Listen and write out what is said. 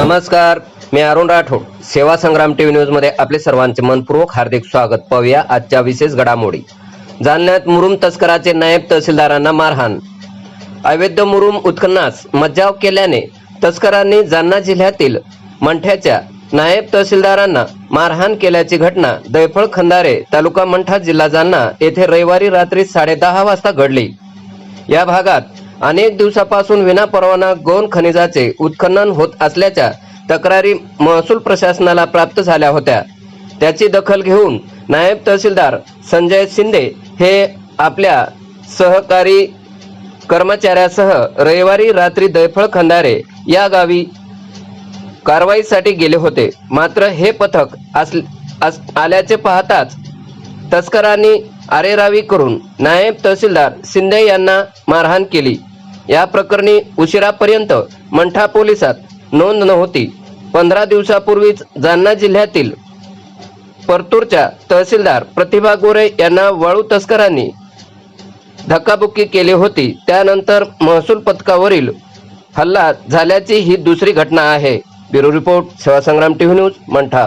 नमस्कार. मी अरुण राठोड. सेवा संग्राम टीव्ही न्यूजमध्ये आपले सर्वांचे मनपूर्वक हार्दिक स्वागत. पाहूया आजच्या विशेष घडामोडी. जालन्यात मुरुम तस्कराचे नायब तहसीलदारांना मारहाण. अवैध मुरुम उत्खननास मज्जाव केल्याने तस्करांनी जालना जिल्ह्यातील मंठ्याच्या नायब तहसीलदारांना मारहाण केल्याची घटना दैफळ खंदारे तालुका मंठा जिल्हा जालना येथे रविवारी रात्री साडेदहा वाजता घडली. या भागात अनेक दिवसापासून विनापरवाना गौण खनिजाचे उत्खनन होत असल्याच्या तक्रारी महसूल प्रशासनाला प्राप्त झाल्या होत्या. त्याची दखल घेऊन नायब तहसीलदार संजय शिंदे हे आपल्या सहकारी कर्मचाऱ्यासह रविवारी रात्री दैफळ खंदारे या गावी कारवाईसाठी गेले होते. मात्र हे पथक असl- अस- आल्याचे पाहताच तस्करांनी आरेरावी करून नायब तहसीलदार शिंदे यांना मारहाण केली. या प्रकरणी उशिरापर्यंत मंठा पोलिसात नोंद नव्हती. पंधरा दिवसापूर्वीच जालना जिल्ह्यातील परतूरच्या तहसीलदार प्रतिभा गोरे यांना वाळू तस्करांनी धक्काबुक्की केली होती. त्यानंतर महसूल पथकावरील हल्ला झाल्याची ही दुसरी घटना आहे. Bureau report Sevasangram TV news Mantha.